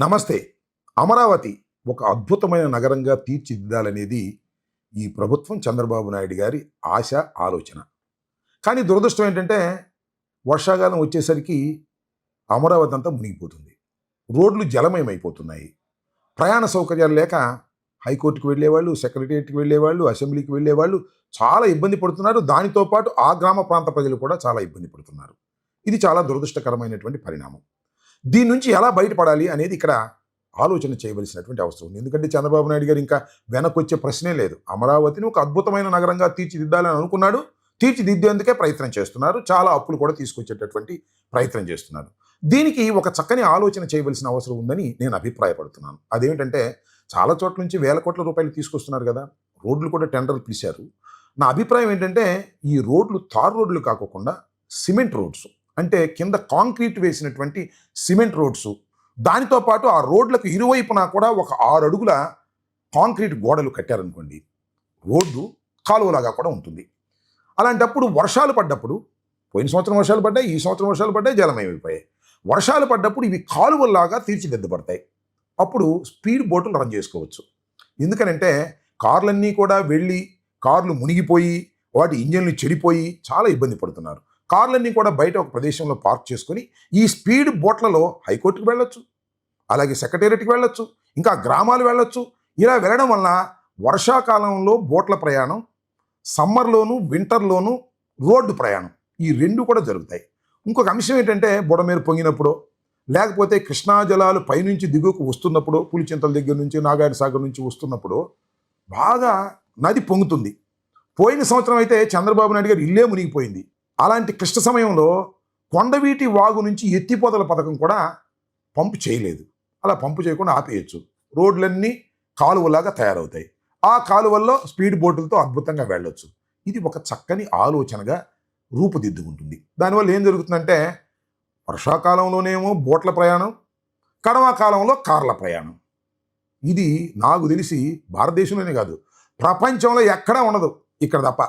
నమస్తే. అమరావతి ఒక అద్భుతమైన నగరంగా తీర్చిదిద్దాలనేది ఈ ప్రభుత్వం చంద్రబాబు నాయుడు గారి ఆశ ఆలోచన. కానీ దురదృష్టం ఏంటంటే వర్షాకాలం వచ్చేసరికి అమరావతి అంతా మునిగిపోతుంది. రోడ్లు జలమయమైపోతున్నాయి. ప్రయాణ సౌకర్యాలు లేక హైకోర్టుకు వెళ్ళేవాళ్ళు సెక్రటేరియట్కి వెళ్ళేవాళ్ళు అసెంబ్లీకి వెళ్ళేవాళ్ళు చాలా ఇబ్బంది పడుతున్నారు. దానితో పాటు ఆ గ్రామ ప్రాంత ప్రజలు కూడా చాలా ఇబ్బంది పడుతున్నారు. ఇది చాలా దురదృష్టకరమైనటువంటి పరిణామం. దీని నుంచి ఎలా బయటపడాలి అనేది ఇక్కడ ఆలోచన చేయవలసినటువంటి అవసరం ఉంది. ఎందుకంటే చంద్రబాబు నాయుడు గారు ఇంకా వెనక్కి వచ్చే ప్రశ్నే లేదు. అమరావతిని ఒక అద్భుతమైన నగరంగా తీర్చిదిద్దాలని అనుకున్నాడు. తీర్చిదిద్దేందుకే ప్రయత్నం చేస్తున్నారు. చాలా అప్పులు కూడా తీసుకొచ్చేటటువంటి ప్రయత్నం చేస్తున్నారు. దీనికి ఒక చక్కని ఆలోచన చేయవలసిన అవసరం ఉందని నేను అభిప్రాయపడుతున్నాను. అదేమిటంటే చాలా చోట్ల నుంచి వేల కోట్ల రూపాయలు తీసుకొస్తున్నారు కదా. రోడ్లు కూడా టెండర్లు పిలిచారు. నా అభిప్రాయం ఏంటంటే ఈ రోడ్లు తార్ రోడ్లు కాకుండా సిమెంట్ రోడ్స్. అంటే కింద కాంక్రీట్ వేసినటువంటి సిమెంట్ రోడ్స్. దానితో పాటు ఆ రోడ్లకు ఇరువైపున కూడా ఒక ఆరు అడుగుల కాంక్రీట్ గోడలు కట్టారనుకోండి. రోడ్డు కాలువలాగా కూడా ఉంటుంది. అలాంటప్పుడు వర్షాలు పడ్డప్పుడు పోయిన సంవత్సరం వర్షాలు పడ్డాయి ఈ సంవత్సరం వర్షాలు పడ్డాయి జలమయమైపోయాయి వర్షాలు పడ్డప్పుడు ఇవి కాలువల్లాగా తీర్చిదిద్దబడతాయి. అప్పుడు స్పీడ్ బోట్లు రన్ చేసుకోవచ్చు. ఎందుకనంటే కార్లన్నీ కూడా వెళ్ళి కార్లు మునిగిపోయి వాటి ఇంజన్లు చెడిపోయి చాలా ఇబ్బంది పడుతున్నారు. కార్లన్నీ కూడా బయట ఒక ప్రదేశంలో పార్క్ చేసుకొని ఈ స్పీడ్ బోట్లలో హైకోర్టుకు వెళ్ళొచ్చు అలాగే సెక్రటేరియట్కి వెళ్ళొచ్చు ఇంకా గ్రామాలు వెళ్ళొచ్చు. ఇలా వెళ్ళడం వలన వర్షాకాలంలో బోట్ల ప్రయాణం సమ్మర్లోను వింటర్లోను రోడ్డు ప్రయాణం ఈ రెండు కూడా జరుగుతాయి. ఇంకొక అంశం ఏంటంటే బుడమేరు పొంగినప్పుడు లేకపోతే కృష్ణా జలాలు పైనుంచి దిగువకు వస్తున్నప్పుడు పులిచింతల దగ్గర నుంచి నాగాయన సాగర్ నుంచి వస్తున్నప్పుడు బాగా నది పొంగుతుంది. పోయిన సంవత్సరం అయితే చంద్రబాబు నాయుడు గారు ఇల్లే మునిగిపోయింది. అలాంటి క్లిష్ట సమయంలో కొండవీటి వాగు నుంచి ఎత్తిపోతల పథకం కూడా పంపు చేయలేదు. అలా పంపు చేయకుండా ఆపేయచ్చు. రోడ్లన్నీ కాలువలాగా తయారవుతాయి. ఆ కాలువల్లో స్పీడ్ బోటులతో అద్భుతంగా వెళ్ళొచ్చు. ఇది ఒక చక్కని ఆలోచనగా రూపుదిద్దుకుంటుంది. దానివల్ల ఏం జరుగుతుందంటే వర్షాకాలంలోనేమో బోట్ల ప్రయాణం కడవా కాలంలో కార్ల ప్రయాణం. ఇది నాకు తెలిసి భారతదేశంలోనే కాదు ప్రపంచంలో ఎక్కడా ఉండదు. ఇక్కడ తప్ప.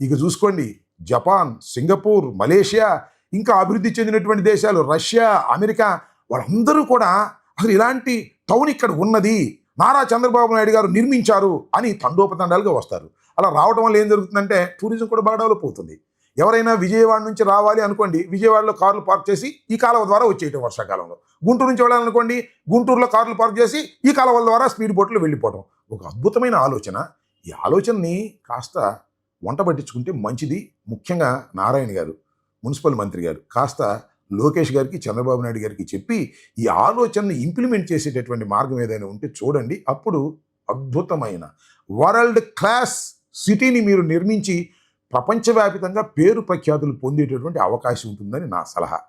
ఇక చూసుకోండి జపాన్ సింగపూర్ మలేషియా ఇంకా అభివృద్ధి చెందినటువంటి దేశాలు రష్యా అమెరికా వాళ్ళందరూ కూడా అసలు ఇలాంటి టౌన్ ఇక్కడ ఉన్నది. నారా చంద్రబాబు నాయుడు గారు నిర్మించారు అని తండోపతండాలుగా వస్తారు. అలా రావడం వల్ల ఏం జరుగుతుందంటే టూరిజం కూడా బాగా డెవలప్ అవుతుంది. ఎవరైనా విజయవాడ నుంచి రావాలి అనుకోండి విజయవాడలో కార్లు పార్క్ చేసి ఈ కాలువ ద్వారా వచ్చేయటం వర్షాకాలంలో. గుంటూరు నుంచి వెళ్ళాలనుకోండి గుంటూరులో కార్లు పార్క్ చేసి ఈ కాలువల ద్వారా స్పీడ్ బోట్లో వెళ్ళిపోవడం ఒక అద్భుతమైన ఆలోచన. ఈ ఆలోచనని కాస్త వంట పట్టించుకుంటే మంచిది. ముఖ్యంగా నారాయణ గారు మున్సిపల్ మంత్రి గారు కాస్త లోకేష్ గారికి చంద్రబాబు నాయుడు గారికి చెప్పి ఈ ఆలోచనను ఇంప్లిమెంట్ చేసేటటువంటి మార్గం ఏదైనా ఉంటే చూడండి. అప్పుడు అద్భుతమైన వరల్డ్ క్లాస్ సిటీని మీరు నిర్మించి ప్రపంచవ్యాపితంగా పేరు ప్రఖ్యాతులు పొందేటటువంటి అవకాశం ఉంటుందని నా సలహా.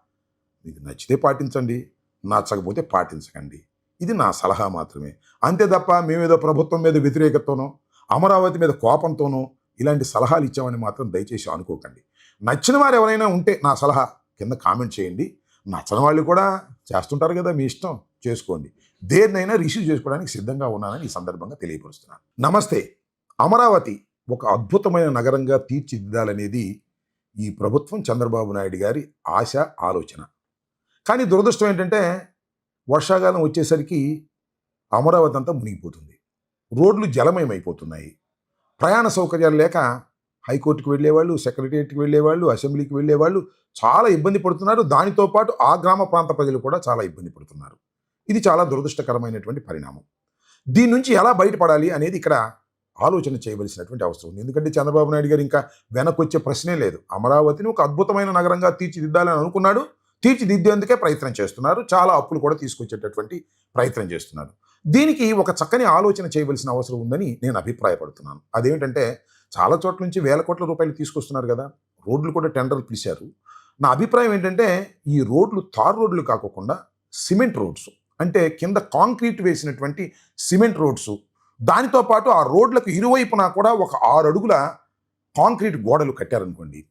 మీకు నచ్చితే పాటించండి నచ్చకపోతే పాటించకండి. ఇది నా సలహా మాత్రమే. అంతే తప్ప మేమేదో ప్రభుత్వం మీద వ్యతిరేకతతోనో అమరావతి మీద కోపంతోనో ఇలాంటి సలహాలు ఇచ్చామని మాత్రం దయచేసి అనుకోకండి నచ్చిన వారు ఎవరైనా ఉంటే నా సలహా కింద కామెంట్ చేయండి. నచ్చని వాళ్ళు కూడా చేస్తుంటారు కదా మీ ఇష్టం చేసుకోండి. దేన్నైనా రిసీవ్ చేసుకోవడానికి సిద్ధంగా ఉన్నానని ఈ సందర్భంగా తెలియపరుస్తున్నాను. నమస్తే. అమరావతి ఒక అద్భుతమైన నగరంగా తీర్చిదిద్దాలనేది ఈ ప్రభుత్వం చంద్రబాబు నాయుడు గారి ఆశ ఆలోచన. కానీ దురదృష్టం ఏంటంటే వర్షాకాలం వచ్చేసరికి అమరావతి అంతా మునిగిపోతుంది. రోడ్లు జలమయమైపోతున్నాయి. ప్రయాణ సౌకర్యాలు లేక హైకోర్టుకు వెళ్ళేవాళ్ళు సెక్రటేరియట్కి వెళ్ళేవాళ్ళు అసెంబ్లీకి వెళ్ళేవాళ్ళు చాలా ఇబ్బంది పడుతున్నారు. దానితో పాటు ఆ గ్రామ ప్రాంత ప్రజలు కూడా చాలా ఇబ్బంది పడుతున్నారు. ఇది చాలా దురదృష్టకరమైనటువంటి పరిణామం. దీని నుంచి ఎలా బయటపడాలి అనేది ఇక్కడ ఆలోచన చేయవలసినటువంటి అవసరం ఉంది. ఎందుకంటే చంద్రబాబు నాయుడు గారు ఇంకా వెనకొచ్చే వచ్చే ప్రశ్నే లేదు. అమరావతిని ఒక అద్భుతమైన నగరంగా తీర్చిదిద్దాలని అనుకున్నాడు. తీర్చిదిద్దేందుకే ప్రయత్నం చేస్తున్నారు. చాలా అప్పులు కూడా తీసుకొచ్చేటటువంటి ప్రయత్నం చేస్తున్నారు. దీనికి ఒక చక్కని ఆలోచన చేయవలసిన అవసరం ఉందని నేను అభిప్రాయపడుతున్నాను. అదేమిటంటే చాలా చోట్ల నుంచి వేల కోట్ల రూపాయలు తీసుకొస్తున్నారు కదా రోడ్లు కూడా టెండర్లు పిలిచారు. నా అభిప్రాయం ఏంటంటే ఈ రోడ్లు తార్ రోడ్లు కాకుండా సిమెంట్ రోడ్స్ అంటే కింద కాంక్రీట్ వేసినటువంటి సిమెంట్ రోడ్స్ దానితో పాటు ఆ రోడ్లకు ఇరువైపున కూడా ఒక ఆరు అడుగుల కాంక్రీట్ గోడలు కట్టారనుకోండి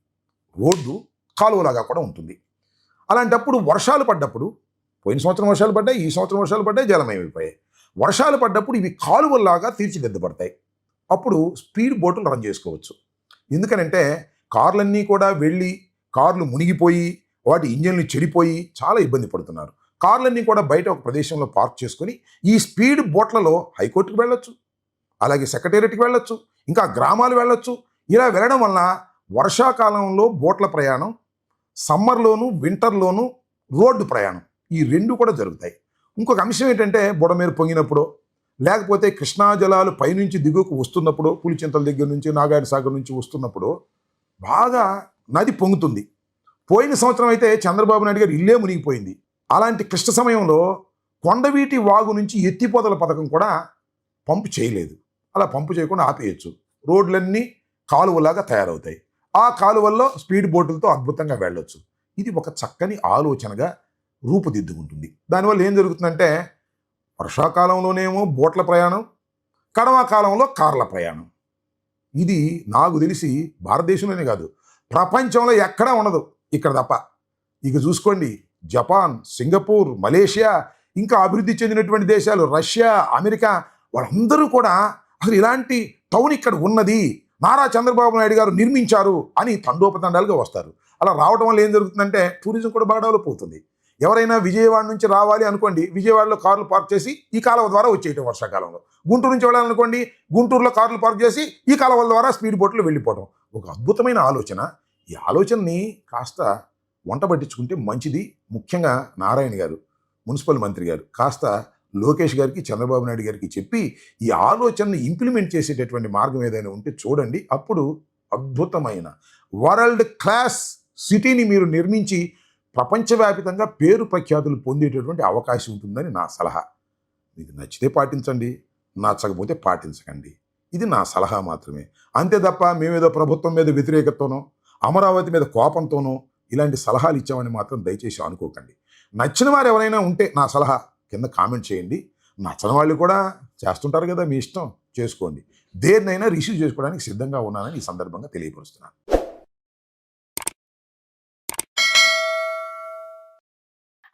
రోడ్డు కాలువలాగా కూడా ఉంటుంది. అలాంటప్పుడు వర్షాలు పడ్డప్పుడు పోయిన సంవత్సరం వర్షాలు పడ్డాయి ఈ సంవత్సరం వర్షాలు పడ్డాయి జలమయమైపోయాయి. వర్షాలు పడ్డప్పుడు ఇవి కాలువల్లాగా తీర్చిదిద్దబడతాయి. అప్పుడు స్పీడ్ బోటులు రన్ చేసుకోవచ్చు. ఎందుకనంటే కార్లన్నీ కూడా వెళ్ళి కార్లు మునిగిపోయి వాటి ఇంజన్లు చెడిపోయి చాలా ఇబ్బంది పడుతున్నారు. కార్లన్నీ కూడా బయట ఒక ప్రదేశంలో పార్క్ చేసుకొని ఈ స్పీడ్ బోట్లలో హైకోర్టుకు వెళ్ళొచ్చు. అలాగే సెక్రటేరియట్కి వెళ్ళొచ్చు. ఇంకా గ్రామాలు వెళ్ళొచ్చు. ఇలా వెళ్ళడం వలన వర్షాకాలంలో బోట్ల ప్రయాణం సమ్మర్లోను వింటర్లోను రోడ్డు ప్రయాణం ఈ రెండు కూడా జరుగుతాయి. ఇంకొక అంశం ఏంటంటే బుడమేరు పొంగినప్పుడు లేకపోతే కృష్ణా జలాలు పైనుంచి దిగువకు వస్తున్నప్పుడు పులిచింతల దగ్గర నుంచి నాగార్జున సాగర్ నుంచి వస్తున్నప్పుడు బాగా నది పొంగుతుంది. పోయిన సంవత్సరం అయితే చంద్రబాబు నాయుడు గారు ఇల్లే మునిగిపోయింది. అలాంటి క్లిష్ట సమయంలో కొండవీటి వాగు నుంచి ఎత్తిపోతల పథకం కూడా పంపు చేయలేదు. అలా పంపు చేయకుండా ఆపేయచ్చు. రోడ్లన్నీ కాలువలాగా తయారవుతాయి. ఆ కాలువల్లో స్పీడ్ బోటులతో అద్భుతంగా వెళ్ళొచ్చు. ఇది ఒక చక్కని ఆలోచనగా రూపుదిద్దుకుంటుంది. దానివల్ల ఏం జరుగుతుందంటే వర్షాకాలంలోనేమో బోట్ల ప్రయాణం కడవ కాలంలో కార్ల ప్రయాణం. ఇది నాకు తెలిసి భారతదేశంలోనే కాదు ప్రపంచంలో ఎక్కడా ఉండదు ఇక్కడ తప్ప. ఇక చూసుకోండి జపాన్ సింగపూర్ మలేషియా ఇంకా అభివృద్ధి చెందినటువంటి దేశాలు రష్యా అమెరికా వాళ్ళందరూ కూడా అసలు ఇలాంటి టౌన్ ఇక్కడ ఉన్నది నారా చంద్రబాబు నాయుడు గారు నిర్మించారు అని తండోపతండాలుగా వస్తారు. అలా రావడం వల్ల ఏం జరుగుతుందంటే టూరిజం కూడా బాగా డెవలప్ అవుతుంది. ఎవరైనా విజయవాడ నుంచి రావాలి అనుకోండి విజయవాడలో కార్లు పార్క్ చేసి ఈ కాలువ ద్వారా వచ్చేయటం వర్షాకాలంలో. గుంటూరు నుంచి వెళ్ళాలనుకోండి గుంటూరులో కార్లు పార్క్ చేసి ఈ కాలువ ద్వారా స్పీడ్ బోట్లు వెళ్ళిపోవడం ఒక అద్భుతమైన ఆలోచన. ఈ ఆలోచనని కాస్త వంట పట్టించుకుంటే మంచిది. ముఖ్యంగా నారాయణ గారు మున్సిపల్ మంత్రి గారు కాస్త లోకేష్ గారికి చంద్రబాబు నాయుడు గారికి చెప్పి ఈ ఆలోచనని ఇంప్లిమెంట్ చేసేటటువంటి మార్గం ఏదైనా ఉంటే చూడండి. అప్పుడు అద్భుతమైన వరల్డ్ క్లాస్ సిటీని మీరు నిర్మించి ప్రపంచవ్యాపితంగా పేరు ప్రఖ్యాతులు పొందేటటువంటి అవకాశం ఉంటుందని నా సలహా. మీకు నచ్చితే పాటించండి నచ్చకపోతే పాటించకండి. ఇది నా సలహా మాత్రమే. అంతే తప్ప మేమేదో ప్రభుత్వం మీద వ్యతిరేకతతోనో అమరావతి మీద కోపంతోనో ఇలాంటి సలహాలు ఇచ్చామని మాత్రం దయచేసి అనుకోకండి. నచ్చిన వారు ఎవరైనా ఉంటే నా సలహా కింద కామెంట్ చేయండి. నచ్చని వాళ్ళు కూడా చేస్తుంటారు కదా మీ ఇష్టం. చేసుకోండి. దేన్నైనా రిసీవ్ చేసుకోవడానికి సిద్ధంగా ఉన్నానని ఈ సందర్భంగా తెలియపరుస్తున్నాను.